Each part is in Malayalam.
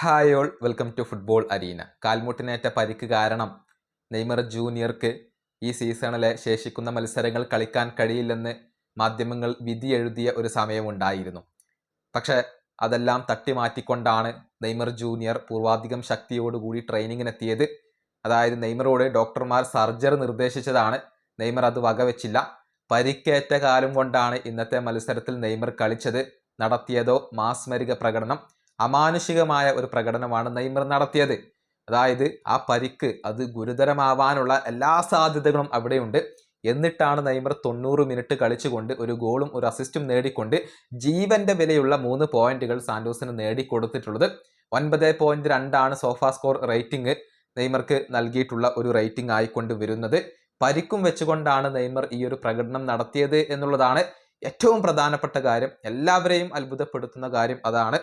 Hi all welcome to football arena കാൽമുട്ടിനേറ്റ പരിക്ക് കാരണം നെയ്മർ ജൂനിയർക്ക് ഈ സീസണിലെ ശേഷിക്കുന്ന മത്സരങ്ങൾ കളിക്കാൻ കഴിയില്ലെന്ന് മാധ്യമങ്ങൾ വിധി എഴുതിയ ഒരു സമയമുണ്ടായിരുന്നു. പക്ഷെ അതെല്ലാം തട്ടിമാറ്റിക്കൊണ്ടാണ് നെയ്മർ ജൂനിയർ പൂർവാധികം ശക്തിയോടുകൂടി ട്രെയിനിങ്ങിനെത്തിയത്. അതായത് നെയ്മറോട് ഡോക്ടർമാർ സർജറി നിർദ്ദേശിച്ചതാണ് നെയ്മർ അത് വകവെച്ചില്ല. പരിക്കേറ്റ കാലം കൊണ്ടാണ് ഇന്നത്തെ മത്സരത്തിൽ നെയ്മർ കളിച്ചത്. നടത്തിയതോ മാസ്മരിക പ്രകടനം. അമാനുഷികമായ ഒരു പ്രകടനമാണ് നെയ്മർ നടത്തിയത്. അതായത് ആ പരിക്ക് അത് ഗുരുതരമാവാനുള്ള എല്ലാ സാധ്യതകളും അവിടെയുണ്ട്. എന്നിട്ടാണ് നെയ്മർ തൊണ്ണൂറ് മിനിറ്റ് കളിച്ചുകൊണ്ട് ഒരു ഗോളും ഒരു അസിസ്റ്റും നേടിക്കൊണ്ട് ജീവന്റെ വിലയുള്ള മൂന്ന് പോയിന്റുകൾ സാന്റോസിന് നേടിക്കൊടുത്തിട്ടുള്ളത്. ഒൻപത് പോയിന്റ് രണ്ടാണ് സോഫ സ്കോർ റേറ്റിംഗ് നെയ്മർക്ക് നൽകിയിട്ടുള്ള ഒരു റേറ്റിംഗ് ആയിക്കൊണ്ട് വരുന്നത്. പരിക്കും വെച്ചുകൊണ്ടാണ് നെയ്മർ ഈ ഒരു പ്രകടനം നടത്തിയത് എന്നുള്ളതാണ് ഏറ്റവും പ്രധാനപ്പെട്ട കാര്യം. എല്ലാവരെയും അത്ഭുതപ്പെടുത്തുന്ന കാര്യം അതാണ്.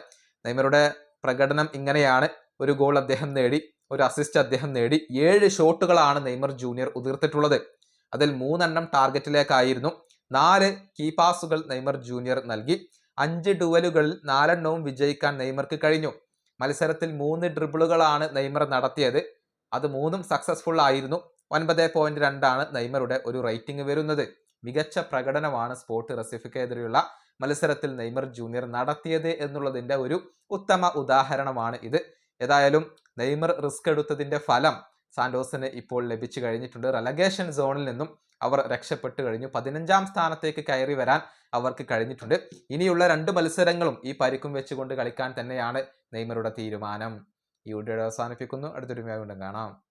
നെയ്മറുടെ പ്രകടനം ഇങ്ങനെയാണ്. ഒരു ഗോൾ അദ്ദേഹം നേടി ഒരു അസിസ്റ്റ് അദ്ദേഹം നേടി. ഏഴ് ഷോട്ടുകളാണ് നെയ്മർ ജൂനിയർ ഉതിർത്തിട്ടുള്ളത്. അതിൽ മൂന്നെണ്ണം ടാർഗറ്റിലേക്കായിരുന്നു. നാല് കീ പാസുകൾ നെയ്മർ ജൂനിയർ നൽകി. അഞ്ച് ഡുവലുകളിൽ നാലെണ്ണവും വിജയിക്കാൻ നെയ്മർക്ക് കഴിഞ്ഞു. മത്സരത്തിൽ മൂന്ന് ഡ്രിബിളുകളാണ് നെയ്മർ നടത്തിയത്. അത് മൂന്നും സക്സസ്ഫുൾ ആയിരുന്നു. ഒൻപത് പോയിന്റ് രണ്ടാണ് നെയ്മറുടെ ഒരു റേറ്റിംഗ് വരുന്നത്. മികച്ച പ്രകടനമാണ് സ്പോർട്ട് റെസിഫിക്കെതിരെയുള്ള മത്സരത്തിൽ നെയ്മർ ജൂനിയർ നടത്തിയത് എന്നുള്ളതിന്റെ ഒരു ഉത്തമ ഉദാഹരണമാണ് ഇത്. ഏതായാലും നെയ്മർ റിസ്ക് എടുത്തതിന്റെ ഫലം സാന്റോസിന് ഇപ്പോൾ ലഭിച്ചു കഴിഞ്ഞിട്ടുണ്ട്. റലഗേഷൻ സോണിൽ നിന്നും അവർ രക്ഷപ്പെട്ടു കഴിഞ്ഞു. പതിനഞ്ചാം സ്ഥാനത്തേക്ക് കയറി വരാൻ അവർക്ക് കഴിഞ്ഞിട്ടുണ്ട്. ഇനിയുള്ള രണ്ട് മത്സരങ്ങളും ഈ പരിക്കും വെച്ചുകൊണ്ട് കളിക്കാൻ തന്നെയാണ് നെയ്മറുടെ തീരുമാനം. ഈ വീഡിയോ അവസാനിപ്പിക്കുന്നു. അടുത്തൊരുമയായി വീണ്ടും കാണാം.